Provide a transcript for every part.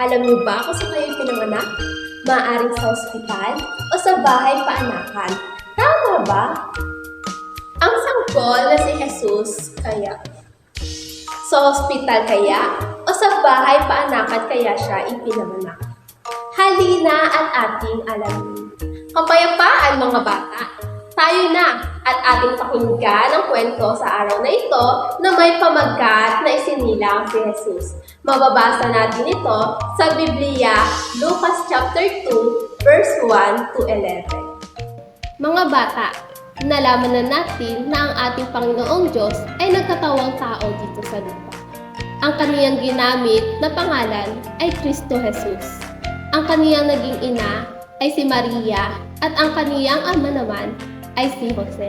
Alam niyo ba kung saan kayo pinanganak? Maaring sa ospital o sa bahay paanakan. Tama ba? Ang sanggol na si Jesus kaya sa ospital kaya o sa bahay paanakan kaya siya ipinanganak? Halina at ating alamin. Kapayapaan mga bata! Tayo na at ating pakinggan ang kwento sa araw na ito na may pamagat na isinilang si Jesus. Mababasa natin ito sa Biblia, Lucas chapter 2, verse 1 to 11. Mga bata, nalaman na natin na ang ating Panginoong Diyos ay nagkatawang tao dito sa lupa. Ang kaniyang ginamit na pangalan ay Kristo Jesus. Ang kaniyang naging ina ay si Maria at ang kaniyang ama naman ay si Jose.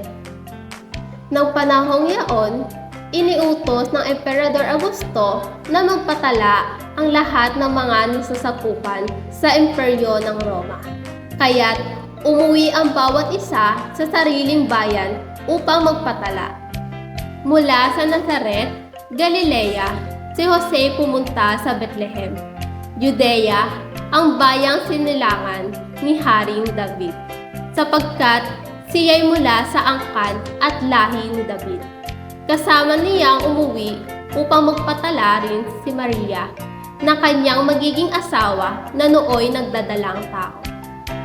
Nang panahong yaon, iniutos ng Emperador Augusto na magpatala ang lahat ng mga nasasakupan sa imperyo ng Roma. Kaya't umuwi ang bawat isa sa sariling bayan upang magpatala. Mula sa Nazaret, Galilea, si Jose pumunta sa Bethlehem, Judea, ang bayang sinilangan ni Haring David, sapagkat siya'y mula sa angkan at lahi ni David. Kasama niyang umuwi upang magpatala rin si Maria na kanyang magiging asawa na nooy nagdadalang tao.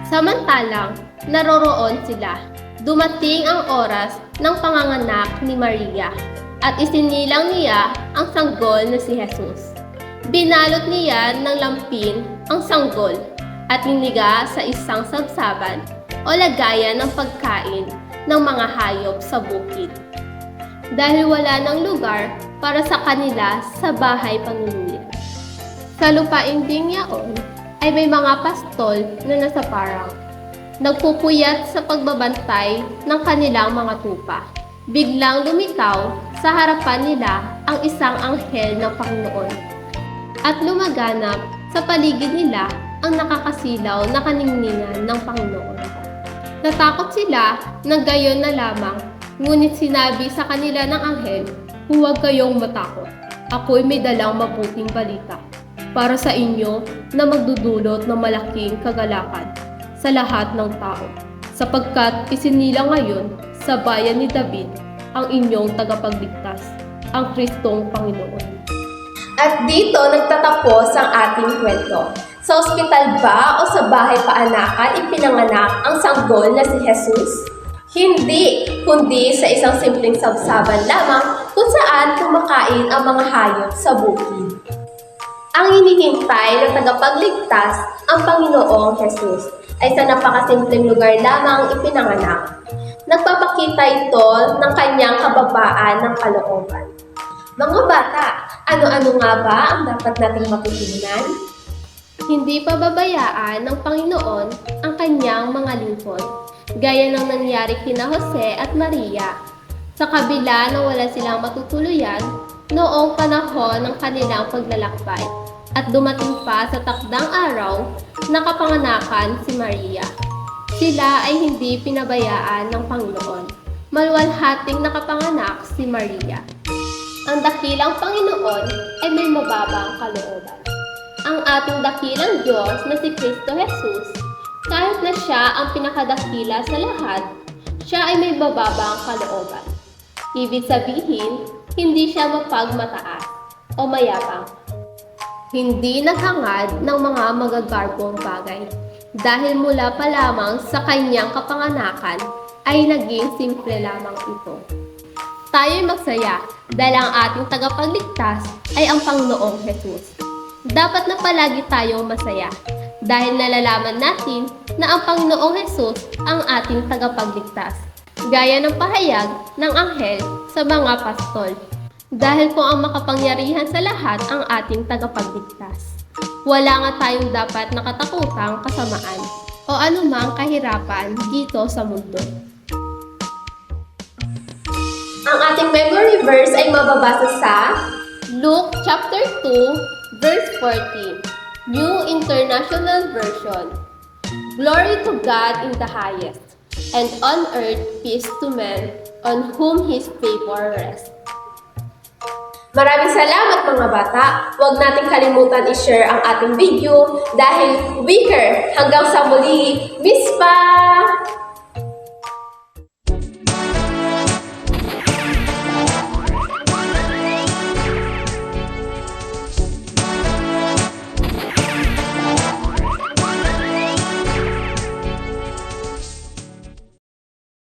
Samantalang naroroon sila, dumating ang oras ng panganganak ni Maria at isinilang niya ang sanggol na si Jesus. Binalot niya ng lampin ang sanggol at iniga sa isang sabsaban o lagayan ng pagkain ng mga hayop sa bukid. Dahil wala ng lugar para sa kanila sa bahay panuluyan. Sa lupaing ding yaon ay may mga pastol na nasa parang. Nagpupuyat sa pagbabantay ng kanilang mga tupa. Biglang lumitaw sa harapan nila ang isang anghel ng Panginoon. At lumaganap sa paligid nila ang nakakasilaw na kaningningan ng Panginoon. Natakot sila ng gayon na lamang, ngunit sinabi sa kanila ng anghel, Huwag kayong matakot. Ako'y may dalang mabuting balita para sa inyo na magdudulot ng malaking kagalakan sa lahat ng tao, sapagkat isinilang ngayon sa bayan ni David ang inyong tagapagligtas, ang Kristong Panginoon. At dito nagtatapos ang ating kwento. Sa ospital ba o sa bahay paanakan ipinanganak ang sanggol na si Jesus? Hindi, kundi sa isang simpleng sabsaban lamang kung saan kumakain ang mga hayop sa bukid. Ang hinihintay ng tagapagligtas, ang Panginoong Jesus, ay sa napakasimpleng lugar lamang ipinanganak. Nagpapakita ito ng kanyang kababaan ng kalooban. Mga bata, ano-ano nga ba ang dapat nating matutunan? Hindi pa babayaan ng Panginoon ang kanyang mga lingkod, gaya ng nangyari kina Jose at Maria. Sa kabila na wala silang matutuluyan noong panahon ng kanilang paglalakbay at dumating pa sa takdang araw na kapanganakan si Maria. Sila ay hindi pinabayaan ng Panginoon. Malwalhating nakapanganak si Maria. Ang dakilang Panginoon ay may mababang kalooban. Ang ating dakilang Diyos na si Kristo Jesus, kahit na siya ang pinakadakila sa lahat, siya ay may bababang kalooban. Ibig sabihin, hindi siya mapagmataas o mayabang. Hindi naghangad ng mga magagarbong bagay dahil mula pa lamang sa kanyang kapanganakan ay naging simple lamang ito. Tayo'y magsaya dahil ang ating tagapagligtas ay ang Panginoong Jesus. Dapat na palagi tayong masaya dahil nalalaman natin na ang Panginoong Jesus ang ating tagapagligtas. Gaya ng pahayag ng anghel sa mga pastol. Dahil kung ang makapangyarihan sa lahat ang ating tagapagligtas. Wala nga tayong dapat nakatakutang kasamaan o anumang kahirapan dito sa mundo. Ang ating memory verse ay mababasa sa Luke chapter 2 verse 14, New International Version. Glory to God in the highest, and on earth peace to men on whom his favor rests. Maraming salamat mga bata. Huwag nating kalimutan i-share ang ating video dahil weaker. Hanggang sa muli, Miss